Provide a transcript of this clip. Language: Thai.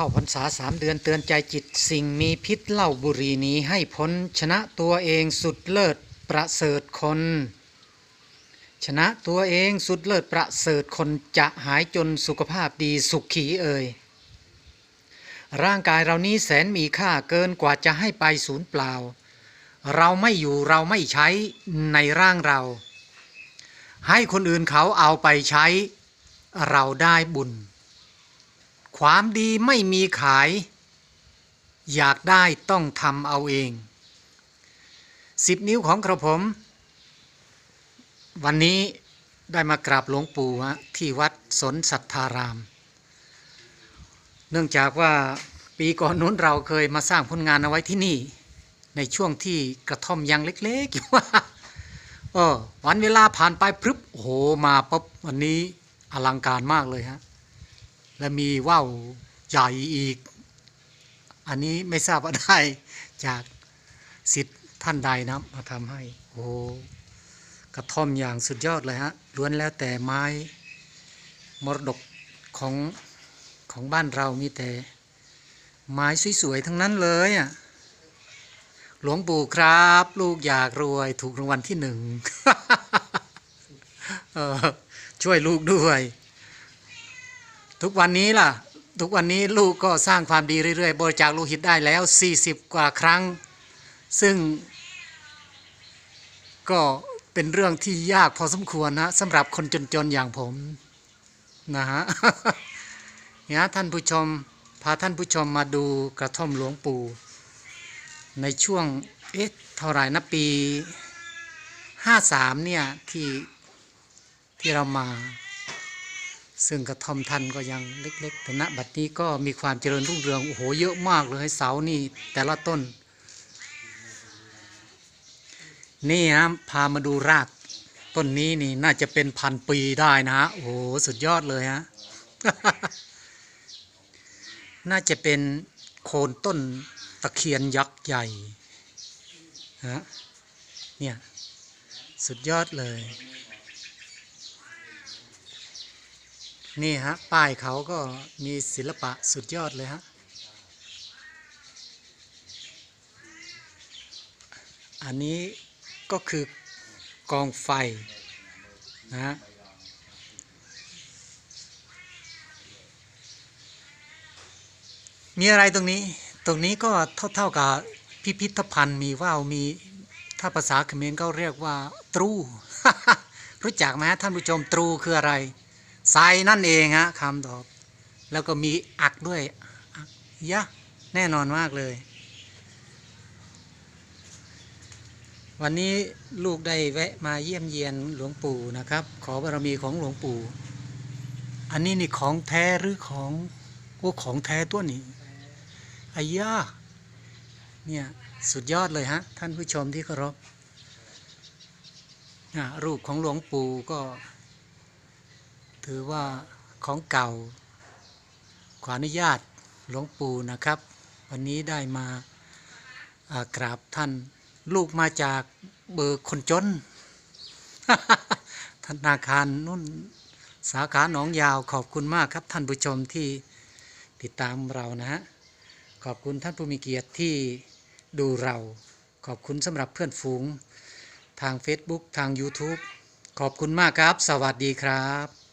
เข้าพรรษาสามเดือนเตือนใจจิต สิ่งมีพิษเหล้าบุรีนี้ให้พ้น ชนะตัวเองสุดเลิศประเสริฐคน ชนะตัวเองสุดเลิศประเสริฐคนจะหายจนสุขภาพดีสุขขีเอ่ยร่างกายเรานี้แสนมีค่าเกินกว่าจะให้ไปศูนย์เปล่า เราไม่อยู่เราไม่ใช้ในร่างเรา ให้คนอื่นเขาเอาไปใช้ เราได้บุญ ความดีไม่มีขาย อยากได้ต้องทำเอาเองสิบนิ้วของกระผม วันนี้ได้มากราบหลวงปู่ที่วัดสนสัทธาราม เนื่องจากว่าปีก่อนนู้นเราเคยมาสร้างผลงานเอาไว้ที่นี่ ในช่วงที่กระท่อมยังเล็กๆอยู่ว่าเออวันเวลาผ่านไปพรึบโอ้โหมาปุ๊บวันนี้อลังการมากเลยฮะ และมีว่าวใหญ่อีก อันนี้ไม่ทราบว่าได้จากสิทธิ์ท่านใดนะมาทำให้ โอ้กระท่อมอย่างสุดยอดเลยฮะล้วนแล้วแต่ไม้มรดกของของบ้านเรามีแต่ ไม้สวยๆทั้งนั้นเลยอะหลวงปู่ครับ ลูกอยากรวยถูกรางวัลที่หนึ่งช่วยลูกด้วย ทุกวันนี้ล่ะ ทุกวันนี้ลูกก็สร้างความดีเรื่อยๆ บริจาคโลหิตได้แล้ว 40 กว่าครั้ง ซึ่ง ก็เป็นเรื่องที่ยากพอสมควรนะสำหรับคนจนๆอย่างผมนะฮะเนี่ยท่านผู้ชมพาท่านผู้ชมมาดูกระท่อมหลวงปู่ ในช่วงเอ๊ะเท่าไหร่นะปี 53 เนี่ย ที่ ที่เรามา ซึ่งกระท่อมท่านก็ยังเล็กๆแต่ณบัดนี้ก็มีความเจริญรุ่งเรืองโอ้โหเยอะมากเลยเสานี่แต่ละต้น นี่ฮะพามาดูรากต้นนี้นี่น่าจะเป็นพันปีได้นะฮะโอ้โหสุดยอดเลยฮะน่าจะเป็นโคนต้นตะเคียนยักษ์ใหญ่ฮะเนี่ยสุดยอดเลย นี่ฮะ ป้ายเขาก็มีศิลปะสุดยอดเลยฮะ อันนี้ก็คือกองไฟนะฮะมีอะไรตรงนี้ ตรงนี้ก็เท่าเท่ากับพิพิธภัณฑ์มีว่าวมีถ้าภาษาเขมรก็เรียกว่าตรู รู้จักไหมท่านผู้ชมตรูคืออะไร ทรายนั่นเองฮะคำตอบ แล้วก็มีอักด้วยอักยะแน่นอนมากเลย วันนี้ลูกได้แวะมาเยี่ยมเยียนหลวงปู่นะครับ ขอบารมีของหลวงปู่ อันนี้นี่ของแท้หรือของโอ้ของแท้ตัวนี้อายาเนี่ยสุดยอดเลยฮะ ท่านผู้ชมที่เคารพอะรูปของหลวงปู่ก็ ถือว่าของเก่า ขออนุญาตหลวงปู่นะครับ วันนี้ได้มาากราบท่านลูกมาจากเบอร์คนจน ธนาคารนุ่นสาขาหนองยาวขอบคุณมากครับท่านผู้ชมที่ติดตามเรานะฮะขอบคุณท่านผู้มีเกียรติที่ดูเรา ขอบคุณสำหรับเพื่อนฝูง ทาง Facebook ทาง YouTube ขอบคุณมากครับ สวัสดีครับ